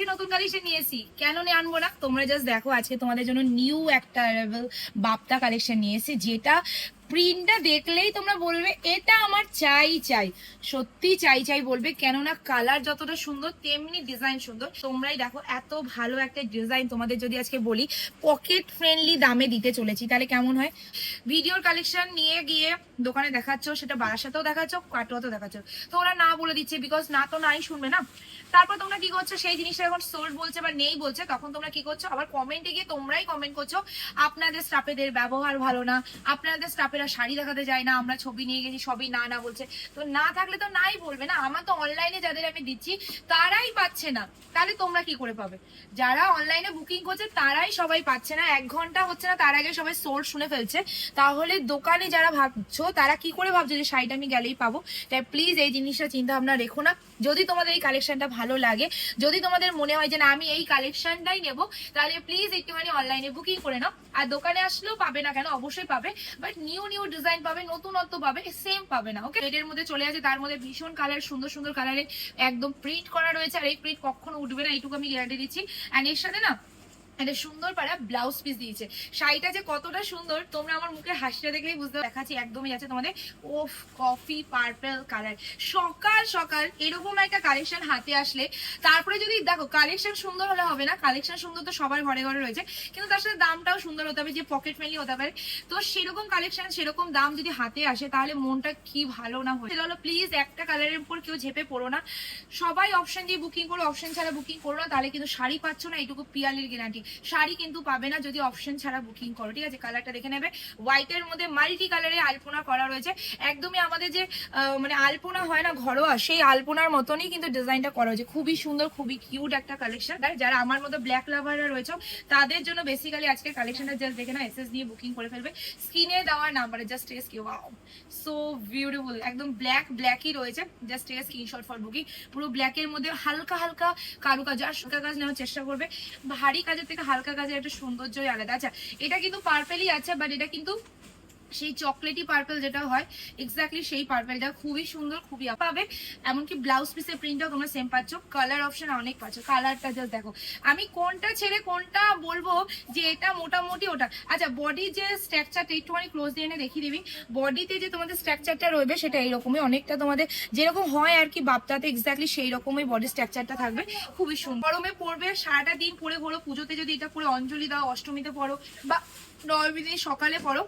নতুন কালেকশন নিয়েছি। কেন নিয়ে আনব না? তোমরা জাস্ট দেখো, আজকে তোমাদের জন্য নিউ একটা বাপ্তা কালেকশন নিয়েছি যেটা প্রিন্টটা দেখলেই তোমরা বলবে, এটা আমার চাই চাই। সত্যি চাই চাই বলবে, কেননা কালার যতটা সুন্দর, তেমনি ডিজাইন সুন্দর। তোমরাই দেখো, এত ভালো একটা ডিজাইন তোমাদের যদি আজকে বলি পকেট ফ্রেন্ডলি দামে দিতে চলেছি। তাহলে কেমন হয়? ভিডিওর কালেকশন নিয়ে গিয়ে দোকানে দেখাচ্ছ, সেটা বারাসাতেও দেখাচ্ছ, কাটোয়াতেও দেখাচ্ছ। তো ওরা না বলে দিচ্ছে বিকজ না তো নাই শুনবে না? তারপর তোমরা কি করছ, সেই জিনিসটা এখন সোল্ড বলছে বা নেই বলছে, তখন তোমরা কি করছ, আবার কমেন্টে গিয়ে তোমরাই কমেন্ট করছ, আপনাদের স্টাফেদের ব্যবহার ভালো না, আপনাদের স্টাফেরা শাড়ি দেখাতে যায় না, আমরা ছবি নিয়ে গেছি, সবই না না বলছে। তো না থাকলে তো নাই বলবে না, আমার তো অনলাইনে যাদের আমি দিচ্ছি, তারাই পাচ্ছে না। তাহলে তোমরা কি করে পাবে? যারা অনলাইনে বুকিং করছে, তারাই সবাই পাচ্ছে না, এক ঘণ্টা হচ্ছে না, তার আগে সবাই সোল্ড শুনে ফেলছে। তাহলে দোকানে যারা ভাবছ, তারা কি করে ভাবছ যে শাড়িটা আমি গেলেই পাবো? তাই প্লিজ এই জিনিসটা চিন্তা ভাবনা রেখো না। যদি তোমাদের এই কালেকশনটা ভালো লাগে, যদি তোমাদের মনে হয় যে না, আমি এই কালেকশনটাই নেব, তাহলে প্লিজ একটুখানি অনলাইনে বুকিং করে নাও। আর দোকানে আসলেও পাবে না কেন? অবশ্যই পাবে। বাট নিউ নিউ ডিজাইন পাবে, নতুনত্ব পাবে সেম পাবে না ওকে এর মধ্যে চলে আছে তার মধ্যে ভীষণ কালার সুন্দর সুন্দর কালারে একদম প্রিন্ট করা রয়েছে, আর এই প্রিন্ট কখনো উঠবে না, এইটুকু আমি গ্যারান্টি দিচ্ছি। অ্যান্ড এর সাথে না একটা সুন্দর পাড়া ব্লাউজ পিস দিয়েছে। শাড়িটা যে কতটা সুন্দর, তোমরা আমার মুখে হাসিটা দেখলেই বুঝতে। দেখাচ্ছি একদমই আছে তোমাদের। ওফ কফি পার্পল কালার সকাল সকাল এরকম একটা কালেকশন হাতে আসলে, তারপরে যদি দেখো কালেকশন সুন্দর হলে হবে না। কালেকশন সুন্দর তো সবার ঘরে ঘরে রয়েছে। কিন্তু তার সাথে দামটাও সুন্দর হতে হবে, যে পকেট ফ্রেন্ডলি হতে পারে। তো সেরকম কালেকশন সেরকম দাম যদি হাতে আসে, তাহলে মনটা কি ভালো না হয়। তাহলে প্লিজ একটা কালারের উপর কেউ ঝেপে পড়ো না। সবাই অপশন দিয়ে বুকিং করো অপশন ছাড়া বুকিং করো না, তাহলে কিন্তু শাড়ি পাচ্ছ না, এইটুকু পিয়ালির গ্যারান্টি শাড়ি কিন্তু পাবে না যদি অপশন ছাড়া বুকিং করো, ঠিক আছে? কালারটা দেখে নেবে। হোয়াইটের মধ্যে মাল্টি কালারে আলপনা করা রয়েছে। একদমই আমাদের যে মানে আলপনা হয় না, ঘরোয়া, সেই আলপনার মতনই কিন্তু ডিজাইনটা করা হয়েছে। খুবই সুন্দর, খুবই কিউট একটা কালেকশন যারা আমার মতো ব্ল্যাক লাভাররা রয়েছে, তাদের জন্য বেসিক্যালি আজকের কালেকশনটা জাস্ট দেখে না এসএস দিয়ে বুকিং করে ফেলবে। স্ক্রিনে দেওয়ার নাম্বারে জাস্ট টেস কিউ সো বিউটিফুল একদম ব্ল্যাক ব্ল্যাকই রয়েছে। Just text screenshot for booking পুরো ব্ল্যাকের মধ্যে হালকা হালকা কারুকাজ। আর হালকা কাজ নেওয়ার চেষ্টা করবে। ভারী কাজের থেকে হালকা কাজের একটা সৌন্দর্যই আলাদা। আচ্ছা এটা কিন্তু পার্পেলই আছে বাট এটা কিন্তু সেই চকলেটি পার্পল যেটা হয় এক্স্যাক্টলি সেই পার্পলটা খুবই সুন্দর, খুবই পাবে। এমনকি ব্লাউজ পিসের প্রিন্টটাও তোমরা সেম পাচ্ছ। কালার অপশন অনেক পাচ্ছ। কালারটা জাস্ট দেখো। আমি কোনটা ছেড়ে কোনটা বলব যে এটা মোটামুটি ওটা। আচ্ছা বডি যে স্ট্রাকচারটা একটুখানি ক্লোজ দিয়ে এনে দেখিয়ে দিবি। বডিতে যে তোমাদের স্ট্রাকচারটা রয়েছে সেটা এইরকমই। অনেকটা তোমাদের যেরকম হয় আর কি বাপ্তাতে এক্স্যাক্টলি সেই রকমই বডি স্ট্রাকচারটা থাকবে। খুবই সুন্দর গরমে পড়বে, সারাটা দিন পরে ঘোরো। পুজোতে যদি এটা পরে অঞ্জলি দাও, অষ্টমীতে পড়ো বা নবমী দিন সকালে পড়ো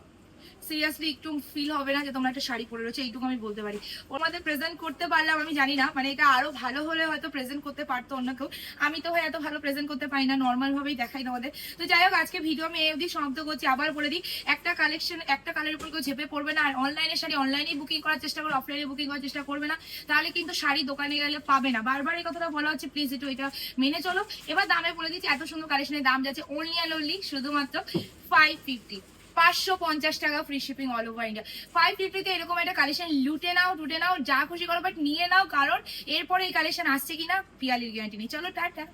সিরিয়াসলি একটু ফিল হবে না যে তোমরা একটা শাড়ি পরে রয়েছে, এইটুকু আমি বলতে পারি। ওনাদের প্রেজেন্ট করতে পারলাম, আমি জানি না মানে এটা আরও ভালো হলে হয়তো প্রেজেন্ট করতে পারতো অন্য কেউ। আমি তো হয় এত ভালো প্রেজেন্ট করতে পারি না নর্মাল ভাবেই দেখাই তোমাদের। তো যাই হোক, আজকে ভিডিও আমি এই অবধি সমাপ্ত করছি। আবার বলে দিই, একটা কালেকশন একটা কালের উপর কেউ ঝেপে পড়বে না। আর অনলাইনে শাড়ি অনলাইনে বুকিং করার চেষ্টা করো অফলাইনে বুকিং করার চেষ্টা করবে না। তাহলে কিন্তু শাড়ি দোকানে গেলে পাবে না। বারবার এই কথাটা বলা হচ্ছে প্লিজ একটু এটা মেনে চলো। এবার দামে বলে দিচ্ছি, এত সুন্দর কালেকশনের দাম যাচ্ছে অনলি অ্যান্ড অনলি শুধুমাত্র ফাইভ ফিফটি পাঁচশো পঞ্চাশ টাকা free shipping all over India five ফিফটিতে এরকম একটা কালেকশন লুটে নাও, টুটে নাও, যা খুশি করো বাট নিয়ে নাও, কারণ এরপরে এই কালেকশন আসছে কিনা, পিয়ালির গ্যারান্টি নেই। চলো, টাটা।